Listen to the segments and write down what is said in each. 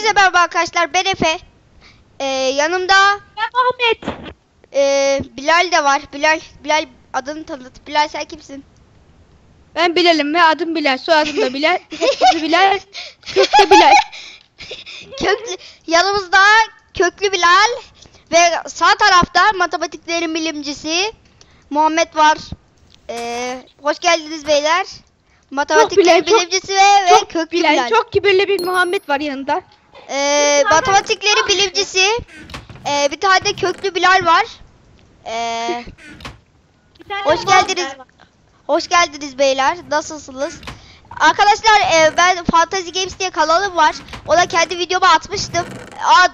Hepinize merhaba arkadaşlar. Ben Efe. Ee, yanımda Ben Ahmet. ee, Bilal de var. Bilal, Bilal adını tanıt. Bilal sen kimsin? Ben Bilal'im ve adım Bilal. Soyadım da Bilal. Hepsi Bilal. Kökte Bilal. Köklü, yanımızda Köklü Bilal ve sağ tarafta matematiklerin bilimcisi Muhammed var. Ee, hoş geldiniz beyler. Matematiklerin bilimcisi ve, ve Çok Köklü Bilal. Bilal. Çok kibirli bir Muhammed var yanında. Ee, matematikleri bilimcisi. Ee, bir tane de Köklü Bilal var. Tane Hoş geldiniz. Hoş geldiniz beyler. Nasılsınız? Arkadaşlar e, ben Fantasy Games diye kanalım var. Ona kendi videomu atmıştım. A,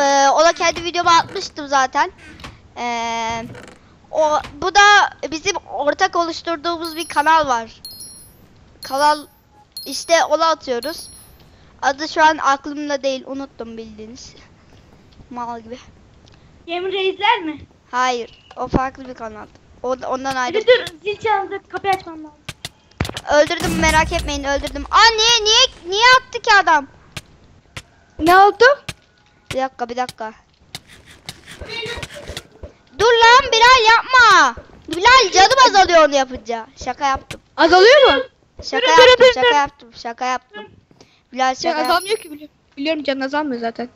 e, ona kendi videomu atmıştım zaten. E, o bu da bizim ortak oluşturduğumuz bir kanal var. Kanal işte ona atıyoruz. Adı şu an aklımda değil. Unuttum bildiğiniz. Mal gibi. Yemin Reisler mi? Hayır. O farklı bir kanal. O, ondan ayrı. Dur dur zil çaldı kapıyı açmam lazım. Öldürdüm merak etmeyin öldürdüm. Aa niye niye niye attı ki adam? Ne oldu? Bir dakika bir dakika. Dur lan Bilal yapma. Bilal canım azalıyor onu yapınca. Şaka yaptım. Azalıyor mu? Şaka yaptım şaka yaptım şaka yaptım. Bilal Can şaka azalmıyor ki biliyorum. Biliyorum can azalmıyor zaten.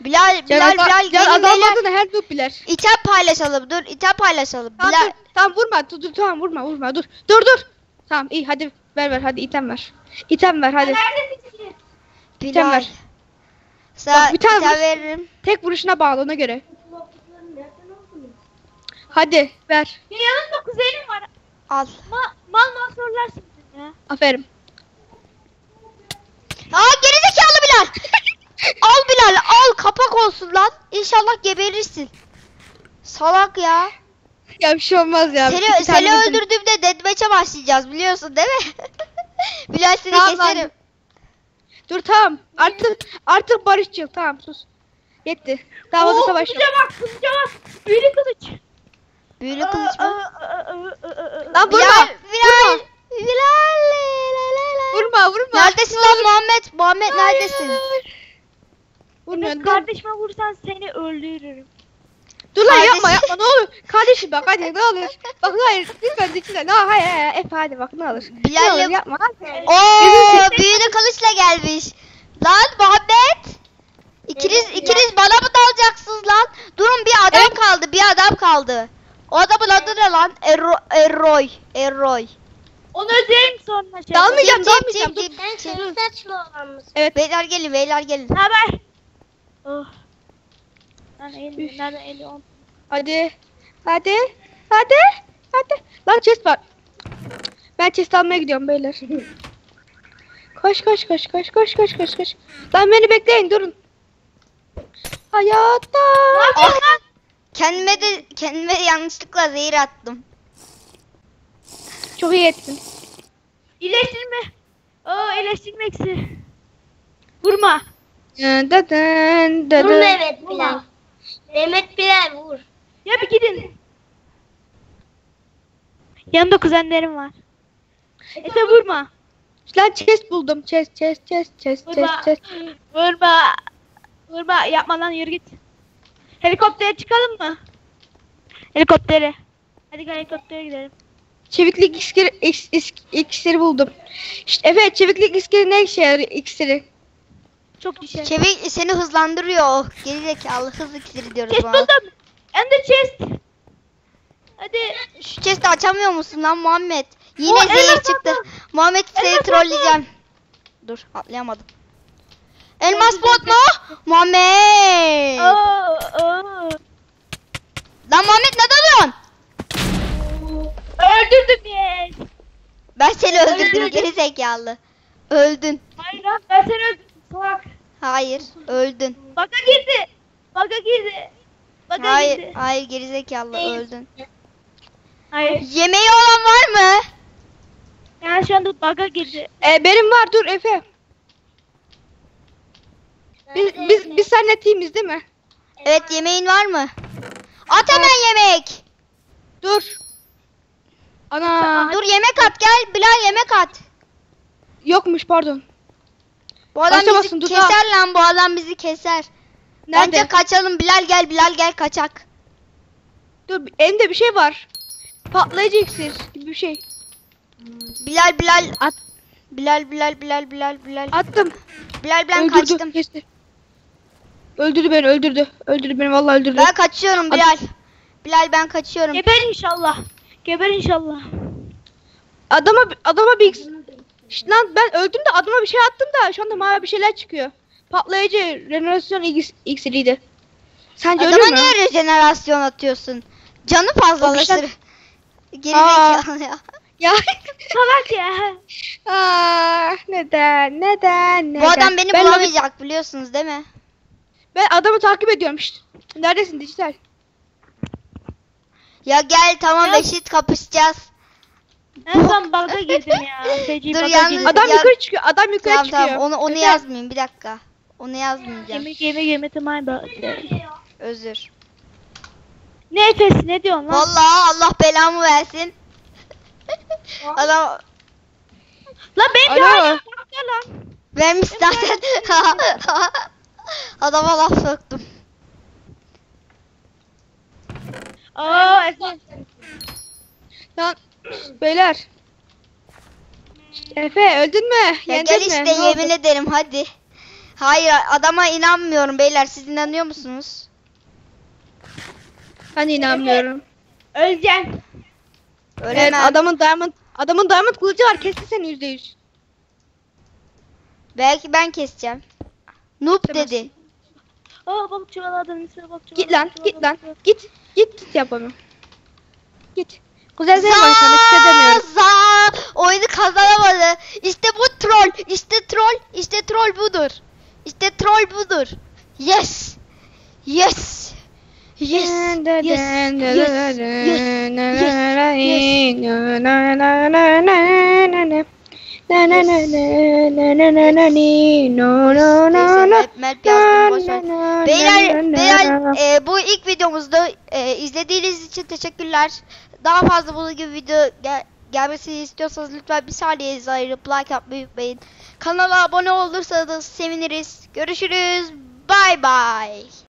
Bilal Can, Bilal azal- Bilal can gelin beyler. azalmadığını her noob bilir. İtem paylaşalım dur item paylaşalım. Tamam, Bilal dur, tamam vurma. Dur, dur, tamam vurma vurma dur. Dur dur. Tamam iyi hadi ver ver hadi item ver. İtem ver hadi. Bilal. ver. Sana Bak, bir tane item veririm. Tek vuruşuna bağlı ona göre. Hadi ver. Ya yanımda kuzenim var. Al. Ma mal mal sorular şimdi ya. Aferin. Aa gerizekalı Bilal. al Bilal al kapak olsun lan. İnşallah geberirsin. Salak ya. Ya bir şey olmaz ya. Seni, tane seni vurdum. öldürdüğümde deathmatch'e başlayacağız biliyorsun değil mi? Bilal seni Tamam lan. keserim. Dur tamam. Artık artık barışçıl. Tamam sus. Yetti. Daha fazla Oo, savaş yok. Kılıca bak kılıca bak. Büyülü kılıç. Büyülü kılıç mı? Lan vurma. Bilal, Bilal. Bilal, la, la, la, la. Vurma vurma. Neredesin lan Muhammed? Muhammed neredesin? Evet, Dur. kardeşime vursan seni öldürürüm. Dur lan Kardeşim. yapma yapma ne olur. Kardeşim bak hadi ne olur. Bak hayır lütfen lütfen. Ne hayır hayır. Efe hadi bak ne olur. Ne Bilal'le- olur yapma. Oo, büyülü kılıçla gelmiş. Lan Muhammed. İkiniz ikiniz bana mı dalacaksınız lan? Durun bir adam Evet. kaldı, bir adam kaldı. O adamın adı ne lan? Erro, Erroy, Erroy. Onu öderim sonra şey. Dalmayacağım Cim, dalmayacağım. cim, Dur. cim. Sen sarı saçlı olan mısın? Evet. Beyler gelin, beyler gelin. Ne haber? Oh. Nerede eli? Nerede eli? on? Hadi. Hadi. Hadi. Hadi. Lan chest var. Ben chest almaya gidiyorum beyler. Koş koş koş koş koş koş koş koş. Lan beni bekleyin durun. Hayatta. Ah, kendime de kendime yanlışlıkla zehir attım. Çok iyi ettin. İyileştirme. Oo iyileştirme iksiri. Vurma. Dın Vur dın. Mehmet Bilal. Mehmet Bilal vur. Ya bir gidin. Yanımda kuzenlerim var. Efe vurma. Lan chest buldum. Chest chest chest chest Vurma. chest chest. Vurma. Vurma. Yapma lan yürü git. Helikoptere çıkalım mı? Helikoptere. Hadi gel helikoptere gidelim. Çeviklik iksiri, iks- iks- iksiri buldum. İşte evet çeviklik iksiri ne işe yarıyor iksiri? Çok iyi şey. Çevik seni hızlandırıyor. Geri zekalı hız iksiri diyoruz Chest buna. buldum. Ender chest. Hadi. Şu chest'i açamıyor musun lan Muhammed? Yine O, zehir elmas çıktı. atla. Muhammed seni Elmas trolleyeceğim. Dur atlayamadım. Elmas bot mu? Muhammed. Oo, oo. Lan Muhammed ne dalıyorsun? Öldürdüm yes. Ben seni öldürdüm geri zekalı. Öldün. Hayır lan ben seni öldürdüm. Salak. Hayır, öldün. Baga girdi. Baga girdi. Baga Hayır, girdi. hayır geri zekalı Değil. öldün. Hayır. Yemeği olan var mı? Yani şu anda baga girdi. E, benim var dur Efe. Biz, biz, biz seninle teamiz değil mi? Evet yemeğin var mı? At hemen yemek. Dur. Ana. Dur yemek at gel Bilal yemek at. Yokmuş pardon. Bu adam Başlamasın, bizi dur, keser lan bu adam bizi keser. Nerede? Bence kaçalım Bilal gel Bilal gel kaçak. Dur elimde bir şey var. Patlayıcı iksir gibi bir şey. Bilal Bilal At. Bilal Bilal Bilal Bilal Bilal Attım. Bilal ben öldürdü. kaçtım. Kesti. Öldürdü beni öldürdü. Öldürdü beni vallahi öldürdü. Ben kaçıyorum Bilal. Bilal ben kaçıyorum. Geber inşallah. Geber inşallah. Adama adama bir. Şşt lan ben öldüm de adama bir şey attım da şu anda mavi bir şeyler çıkıyor. Patlayıcı rejenerasyon iks- iksiriydi. Sence ölür Adama mü? niye rejenerasyon atıyorsun? Canı fazlalaşır. Geri Aa. zekalı ya. Ya. Salak ya. Aa, neden? Neden? Neden? Bu adam beni ben, bulamayacak biliyorsunuz değil mi? ben adamı takip ediyorum. Şşt. Neredesin dijital? Ya gel tamam Ya. eşit kapışacağız. En son bug'a girdim ya. Feci Dur, bug'a yalnız- girdim. Adam Ya- yukarı çıkıyor. Adam yukarı Tamam çıkıyor. tamam onu onu Efe, yazmayayım bir dakika. Onu yazmayacağım. Gemi gemi gemi tamam. Özür. Ne Efes ne diyorsun lan? Vallahi Allah belamı versin. Adam Lan ben de Alo. hala lan. vermiş zaten. Adama laf soktum. Aa Efes. Lan beyler. Efe öldün mü? Ya Yendin gel mi? işte Ne oldu? yemin ederim hadi. Hayır adama inanmıyorum beyler siz inanıyor musunuz? Ben inanmıyorum. Ölemem. Evet adamın diamond adamın diamond kılıcı var. Kesti seni yüzde yüz. Belki ben keseceğim. Noob Demezsin. dedi. Aa bak bak Git lan çuvaladım, git lan. Git git git yap onu. Git. Güzel hiçbir şey demiyorum. Za oyunu kazanamadı. İşte bu troll. İşte troll. İşte troll budur. İşte troll budur. Yes. Yes. Yes. Yes. Yes. Yes. Yes. Neyse map, map yazdım boş ver. Beyler, beyler e, bu ilk videomuzda e, izlediğiniz için teşekkürler. Daha fazla bunun gibi video gel- gelmesini istiyorsanız lütfen bir saniye ayırıp like yapmayı unutmayın. Kanala abone olursanız seviniriz. Görüşürüz. Bye bye.